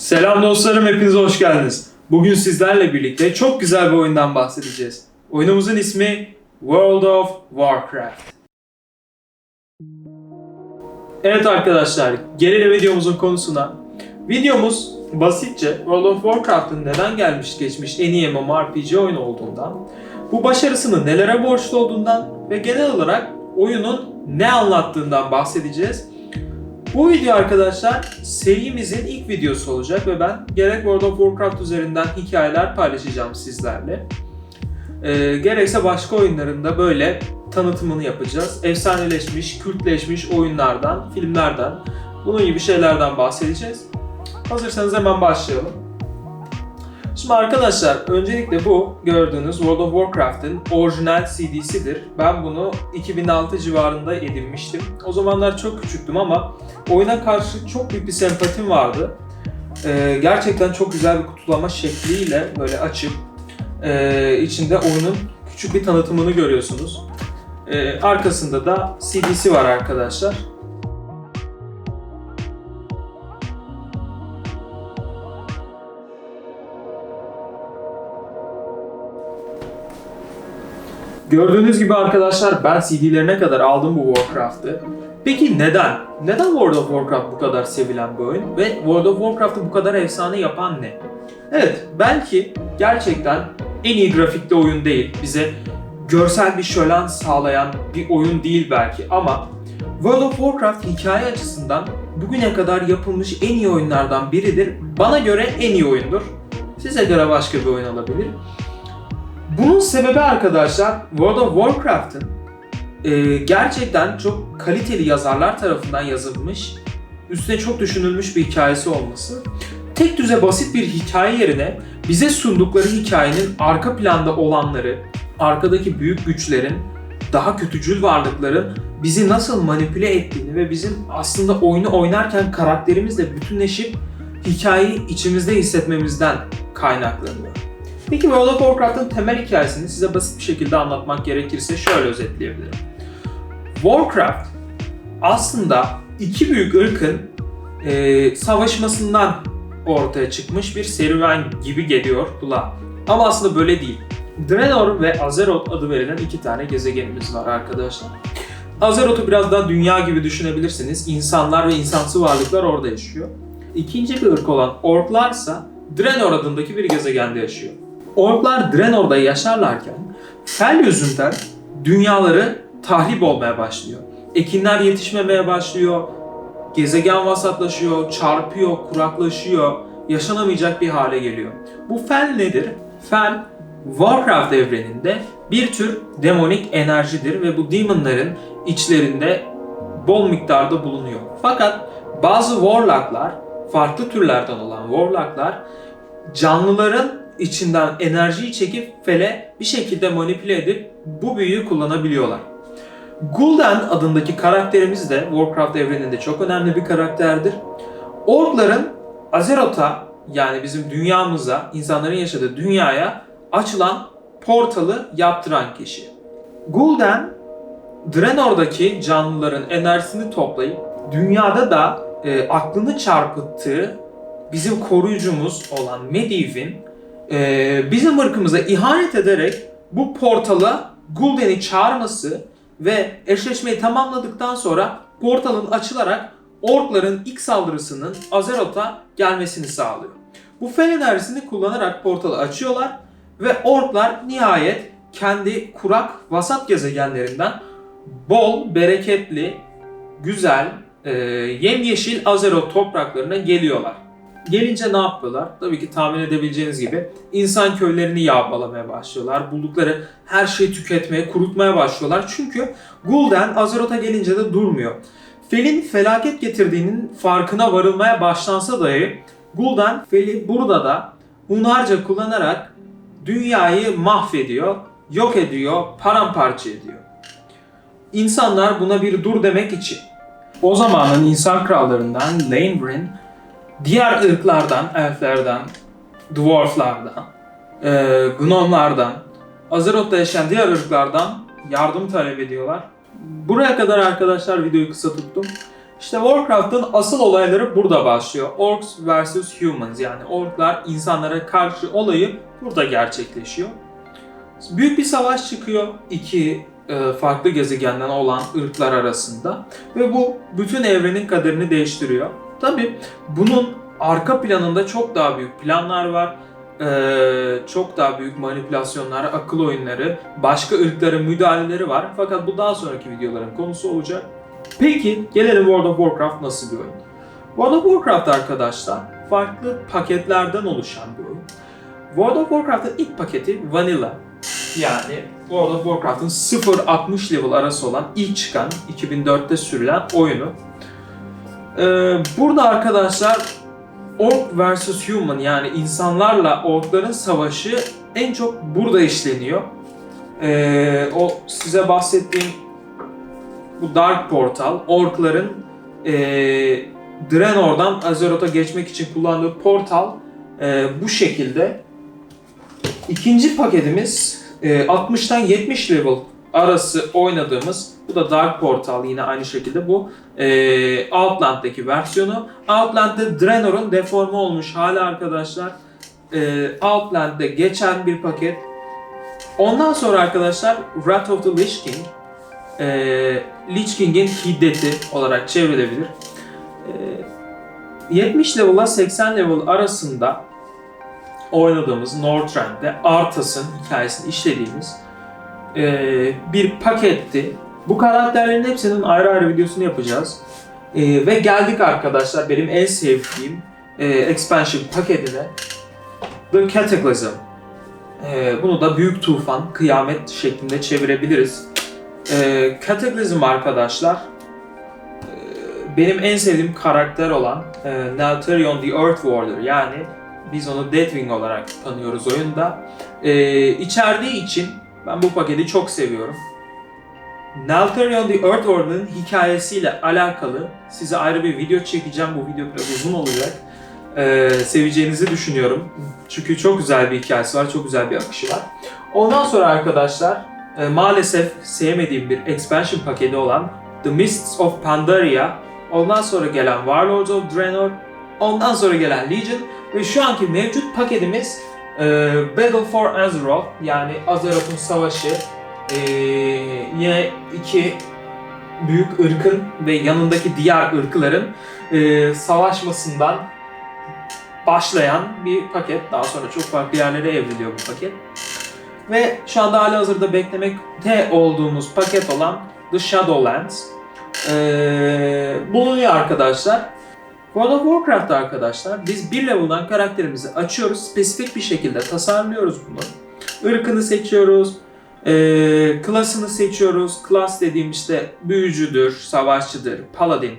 Selam dostlarım, hepiniz hoş geldiniz. Bugün sizlerle birlikte çok güzel bir oyundan bahsedeceğiz. Oyunumuzun ismi World of Warcraft. Evet arkadaşlar, gelelim videomuzun konusuna. Videomuz basitçe World of Warcraft'ın neden gelmiş geçmiş en iyi MMORPG oyun olduğundan, bu başarısının nelere borçlu olduğundan ve genel olarak oyunun ne anlattığından bahsedeceğiz. Bu video arkadaşlar serimizin ilk videosu olacak ve ben gerek World of Warcraft üzerinden hikayeler paylaşacağım sizlerle. Ee, gerekse başka oyunlarında böyle tanıtımını yapacağız. Efsaneleşmiş, kültleşmiş oyunlardan, filmlerden, bunun gibi şeylerden bahsedeceğiz. Hazırsanız hemen başlayalım. Şimdi arkadaşlar öncelikle bu gördüğünüz World of Warcraft'ın orijinal CD'sidir. Ben bunu 2006 civarında edinmiştim. O zamanlar çok küçüktüm ama oyuna karşı çok büyük bir sempatim vardı. Ee, gerçekten çok güzel bir kutulama şekliyle böyle açıp e, içinde oyunun küçük bir tanıtımını görüyorsunuz. Ee, arkasında da CD'si var arkadaşlar. Gördüğünüz gibi arkadaşlar ben CD'lerine kadar aldım bu Warcraft'ı. Peki neden? Neden World of Warcraft bu kadar sevilen bir oyun ve World of Warcraft'ı bu kadar efsane yapan ne? Evet, belki gerçekten en iyi grafikte oyun değil, bize görsel bir şölen sağlayan bir oyun değil belki ama World of Warcraft hikaye açısından bugüne kadar yapılmış en iyi oyunlardan biridir. Bana göre en iyi oyundur. Size göre başka bir oyun olabilir. Bunun sebebi arkadaşlar World of Warcraft'ın e, gerçekten çok kaliteli yazarlar tarafından yazılmış, üstüne çok düşünülmüş bir hikayesi olması. Tek düze basit bir hikaye yerine bize sundukları hikayenin arka planda olanları, arkadaki büyük güçlerin, daha kötücül varlıkların bizi nasıl manipüle ettiğini ve bizim aslında oyunu oynarken karakterimizle bütünleşip hikayeyi içimizde hissetmemizden kaynaklanıyor. Peki World of Warcraft'ın temel hikayesini size basit bir şekilde anlatmak gerekirse şöyle özetleyebilirim. Warcraft aslında iki büyük ırkın e, savaşmasından ortaya çıkmış bir serüven gibi geliyor kulağa. Ama aslında böyle değil. Draenor ve Azeroth adı verilen iki tane gezegenimiz var arkadaşlar. Azeroth'u biraz daha dünya gibi düşünebilirsiniz. İnsanlar ve insansı varlıklar orada yaşıyor. İkinci bir ırk olan Orklarsa Draenor adındaki bir gezegende yaşıyor. Orklar Draenor'da yaşarlarken fel yüzünden dünyaları tahrip olmaya başlıyor. Ekinler yetişmemeye başlıyor, gezegen vasatlaşıyor, çarpıyor, kuraklaşıyor, yaşanamayacak bir hale geliyor. Bu fel nedir? Fel, Warcraft evreninde bir tür demonik enerjidir ve bu demonların içlerinde bol miktarda bulunuyor. Fakat bazı warlocklar, farklı türlerden olan warlocklar canlıların içinden enerjiyi çekip fele bir şekilde manipüle edip bu büyüyü kullanabiliyorlar. Gul'dan adındaki karakterimiz de Warcraft evreninde çok önemli bir karakterdir. Orkların Azeroth'a yani bizim dünyamıza, insanların yaşadığı dünyaya açılan portalı yaptıran kişi. Gul'dan Draenor'daki canlıların enerjisini toplayıp dünyada da e, aklını çarpıttığı bizim koruyucumuz olan Medivh'in e, bizim ırkımıza ihanet ederek bu portala Gul'den'i çağırması ve eşleşmeyi tamamladıktan sonra portalın açılarak orkların ilk saldırısının Azeroth'a gelmesini sağlıyor. Bu fen enerjisini kullanarak portalı açıyorlar ve orklar nihayet kendi kurak vasat gezegenlerinden bol, bereketli, güzel, e, yemyeşil Azeroth topraklarına geliyorlar. Gelince ne yapıyorlar? Tabii ki tahmin edebileceğiniz gibi insan köylerini yağmalamaya başlıyorlar. Buldukları her şeyi tüketmeye, kurutmaya başlıyorlar. Çünkü Gul'den Azeroth'a gelince de durmuyor. Fel'in felaket getirdiğinin farkına varılmaya başlansa dahi Gul'dan Fel'i burada da hunharca kullanarak dünyayı mahvediyor, yok ediyor, paramparça ediyor. İnsanlar buna bir dur demek için o zamanın insan krallarından Lanebrin diğer ırklardan, elflerden, dwarflardan, e, gnomlardan, Azeroth'ta yaşayan diğer ırklardan yardım talep ediyorlar. Buraya kadar arkadaşlar videoyu kısa tuttum. İşte Warcraft'ın asıl olayları burada başlıyor. Orcs vs Humans yani orklar insanlara karşı olayı burada gerçekleşiyor. Büyük bir savaş çıkıyor iki e, farklı gezegenden olan ırklar arasında ve bu bütün evrenin kaderini değiştiriyor. Tabi bunun arka planında çok daha büyük planlar var. Ee, çok daha büyük manipülasyonlar, akıl oyunları, başka ırkların müdahaleleri var. Fakat bu daha sonraki videoların konusu olacak. Peki gelelim World of Warcraft nasıl bir oyun? World of Warcraft arkadaşlar farklı paketlerden oluşan bir oyun. World of Warcraft'ın ilk paketi Vanilla. Yani World of Warcraft'ın 0-60 level arası olan ilk çıkan 2004'te sürülen oyunu. Ee, burada arkadaşlar Orc vs Human yani insanlarla orkların savaşı en çok burada işleniyor. Ee, o size bahsettiğim bu Dark Portal, orkların e, Draenor'dan Azeroth'a geçmek için kullandığı portal e, bu şekilde. İkinci paketimiz e, 60'tan 70 level arası oynadığımız bu da Dark Portal yine aynı şekilde bu e, Outland'daki versiyonu. Outland'de Draenor'un deforme olmuş hali arkadaşlar. E, Outland'de geçen bir paket. Ondan sonra arkadaşlar Wrath of the Lich King e, Lich King'in hiddeti olarak çevrilebilir. E, 70 level'la 80 level arasında oynadığımız Northrend'de Arthas'ın hikayesini işlediğimiz e, bir paketti. Bu karakterlerin hepsinin ayrı ayrı videosunu yapacağız. E, ve geldik arkadaşlar benim en sevdiğim e, expansion paketine The Cataclysm. E, bunu da büyük tufan, kıyamet şeklinde çevirebiliriz. E, Cataclysm arkadaşlar e, benim en sevdiğim karakter olan e, Neltharion the Earth Warder yani biz onu Deathwing olarak tanıyoruz oyunda. E, içerdiği için ben bu paketi çok seviyorum. Neltharion the Earth Warder'ın hikayesiyle alakalı size ayrı bir video çekeceğim. Bu video biraz uzun olacak. Ee, seveceğinizi düşünüyorum. Çünkü çok güzel bir hikayesi var, çok güzel bir akışı var. Ondan sonra arkadaşlar e, maalesef sevmediğim bir expansion paketi olan The Mists of Pandaria, ondan sonra gelen Warlords of Draenor, ondan sonra gelen Legion ve şu anki mevcut paketimiz e, Battle for Azeroth yani Azeroth'un savaşı e, yine iki büyük ırkın ve yanındaki diğer ırkların e, savaşmasından başlayan bir paket. Daha sonra çok farklı yerlere evriliyor bu paket. Ve şu anda hali hazırda beklemekte olduğumuz paket olan The Shadowlands ee, bulunuyor arkadaşlar. World of Warcraft arkadaşlar biz bir level'dan karakterimizi açıyoruz. Spesifik bir şekilde tasarlıyoruz bunu. Irkını seçiyoruz. E, klasını seçiyoruz. Klas dediğim işte büyücüdür, savaşçıdır, paladin,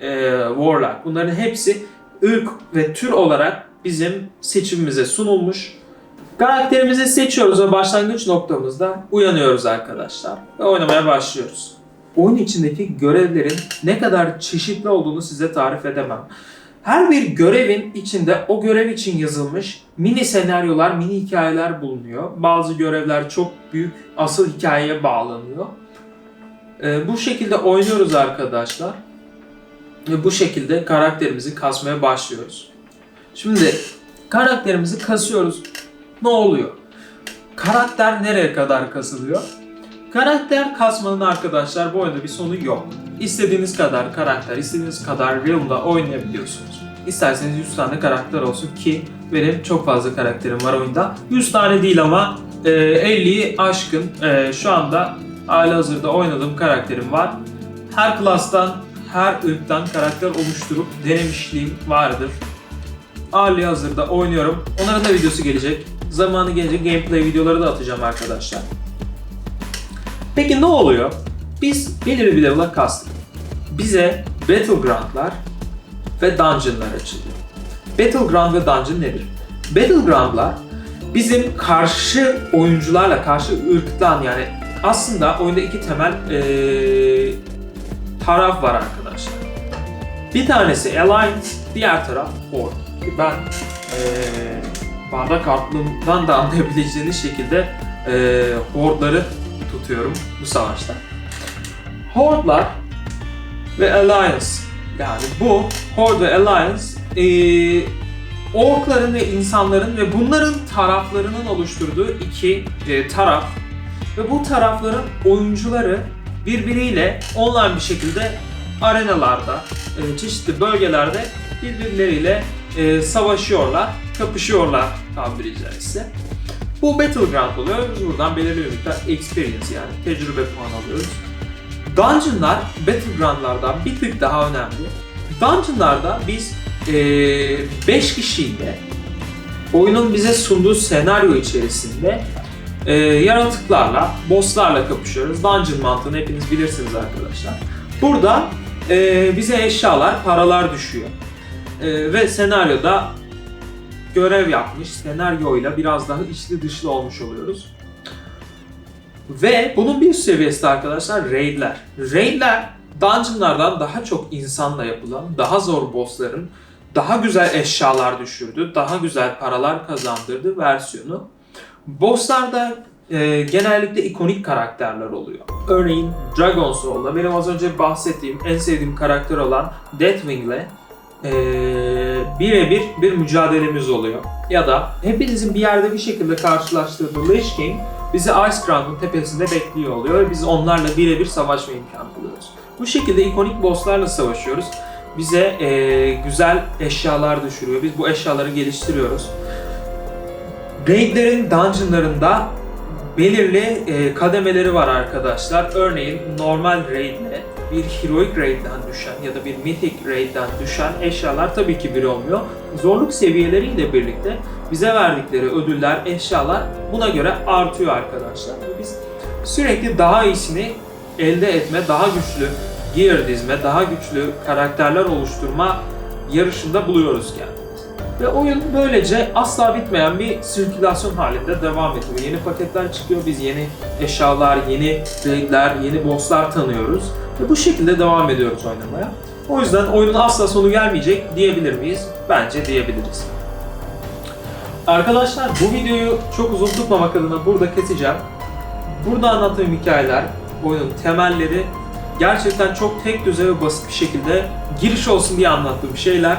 e, warlock. Bunların hepsi ırk ve tür olarak bizim seçimimize sunulmuş. Karakterimizi seçiyoruz ve başlangıç noktamızda uyanıyoruz arkadaşlar ve oynamaya başlıyoruz. Oyun içindeki görevlerin ne kadar çeşitli olduğunu size tarif edemem. Her bir görevin içinde o görev için yazılmış mini senaryolar, mini hikayeler bulunuyor. Bazı görevler çok büyük asıl hikayeye bağlanıyor. Ee, bu şekilde oynuyoruz arkadaşlar. Ve bu şekilde karakterimizi kasmaya başlıyoruz. Şimdi karakterimizi kasıyoruz. Ne oluyor? Karakter nereye kadar kasılıyor? Karakter kasmanın arkadaşlar bu oyunda bir sonu yok. İstediğiniz kadar karakter, istediğiniz kadar realm'da oynayabiliyorsunuz. İsterseniz 100 tane karakter olsun ki benim çok fazla karakterim var oyunda. 100 tane değil ama e, 50'yi aşkın e, şu anda hali hazırda oynadığım karakterim var. Her klastan, her ırktan karakter oluşturup denemişliğim vardır. Hali hazırda oynuyorum. Onların da videosu gelecek. Zamanı gelince gameplay videoları da atacağım arkadaşlar. Peki ne oluyor? Biz belirli bir level'a kastık. Bize Battleground'lar ve Dungeon'lar açılıyor. Battleground ve Dungeon nedir? Battleground'lar bizim karşı oyuncularla, karşı ırktan yani aslında oyunda iki temel ee, taraf var arkadaşlar. Bir tanesi Alliance, diğer taraf Horde. Ben ee, bardak aklımdan da anlayabileceğiniz şekilde ee, Horde'ları tutuyorum bu savaşta. Horde'lar ve Alliance Yani bu Horde ve Alliance eee orkların ve insanların ve bunların taraflarının oluşturduğu iki e, taraf ve bu tarafların oyuncuları birbiriyle online bir şekilde arenalarda, e, çeşitli bölgelerde birbirleriyle e, savaşıyorlar, kapışıyorlar tabiri caizse. Bu Battleground oluyor. Biz buradan belirli bir miktar experience yani tecrübe puanı alıyoruz. Dungeonlar Battleground'lardan bir tık daha önemli. Dungeon'larda biz 5 kişiyle oyunun bize sunduğu senaryo içerisinde e, yaratıklarla, bosslarla kapışıyoruz. Dungeon mantığını hepiniz bilirsiniz arkadaşlar. Burada e, bize eşyalar, paralar düşüyor. E, ve senaryoda görev yapmış, senaryoyla biraz daha içli dışlı olmuş oluyoruz. Ve bunun bir üst seviyesi de arkadaşlar raidler. Raidler dungeonlardan daha çok insanla yapılan, daha zor bossların daha güzel eşyalar düşürdü, daha güzel paralar kazandırdı versiyonu. Bosslarda e, genellikle ikonik karakterler oluyor. Örneğin Dragon Soul'da benim az önce bahsettiğim en sevdiğim karakter olan Deathwing'le e, birebir bir mücadelemiz oluyor. Ya da hepinizin bir yerde bir şekilde karşılaştığı The Lich King bizi Ice Crown'un tepesinde bekliyor oluyor ve biz onlarla birebir savaşma imkanı buluyoruz. Bu şekilde ikonik bosslarla savaşıyoruz. Bize e, güzel eşyalar düşürüyor. Biz bu eşyaları geliştiriyoruz. Raidlerin dungeonlarında belirli e, kademeleri var arkadaşlar. Örneğin normal raidle bir heroic raid'den düşen ya da bir mythic raid'den düşen eşyalar tabii ki bir olmuyor. Zorluk seviyeleriyle birlikte bize verdikleri ödüller, eşyalar buna göre artıyor arkadaşlar. Ve Biz sürekli daha iyisini elde etme, daha güçlü gear dizme, daha güçlü karakterler oluşturma yarışında buluyoruz kendimizi. Ve oyun böylece asla bitmeyen bir sirkülasyon halinde devam ediyor. Yeni paketler çıkıyor, biz yeni eşyalar, yeni raidler, yeni bosslar tanıyoruz. Ve bu şekilde devam ediyoruz oynamaya. O yüzden oyunun asla sonu gelmeyecek diyebilir miyiz? Bence diyebiliriz. Arkadaşlar bu videoyu çok uzun tutmamak adına burada keseceğim. Burada anlattığım hikayeler, oyunun temelleri gerçekten çok tek düze ve basit bir şekilde giriş olsun diye anlattığım şeyler.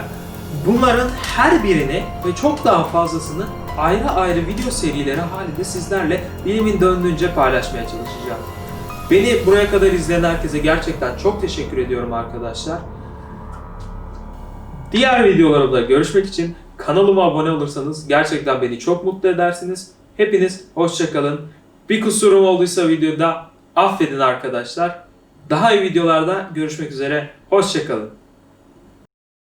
Bunların her birini ve çok daha fazlasını ayrı ayrı video serileri halinde sizlerle dilimin döndüğünce paylaşmaya çalışacağım. Beni buraya kadar izleyen herkese gerçekten çok teşekkür ediyorum arkadaşlar. Diğer videolarımda görüşmek için kanalıma abone olursanız gerçekten beni çok mutlu edersiniz. Hepiniz hoşçakalın. Bir kusurum olduysa videoda affedin arkadaşlar. Daha iyi videolarda görüşmek üzere. Hoşçakalın.